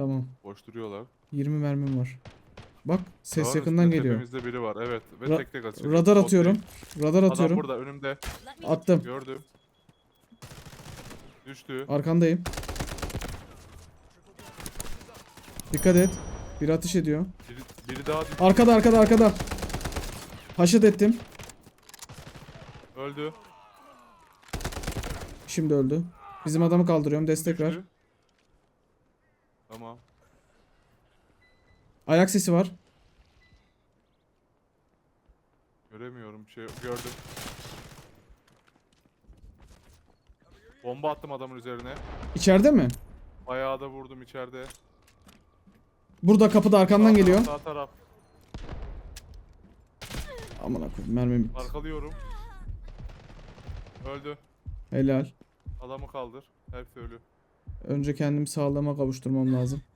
Tamam. Boş duruyorlar. 20 mermim var. Bak ses Dağın yakından üstünde geliyor. Tepemizde biri var evet. Ve Ra- tek tek atıyor. Radar Bot atıyorum. değil. Radar Adam atıyorum. burada önümde. Attım. Gördüm. Düştü. Arkandayım. Dikkat et. Biri ateş ediyor. Biri, biri daha düştü. Arkada arkada arkada. Haşet ettim. Öldü. Şimdi öldü. Bizim adamı kaldırıyorum. Destek ver. Düştü. Tamam. Ayak sesi var. Göremiyorum şey gördüm. Bomba attım adamın üzerine. İçeride mi? Bayağı da vurdum içeride. Burada kapıda arkamdan Sağ geliyor. Taraf, sağ taraf. Aman akıllım mermim bitti. Arkalıyorum. Öldü. Helal. Adamı kaldır. Hepsi ölü. Önce kendimi sağlığıma kavuşturmam lazım.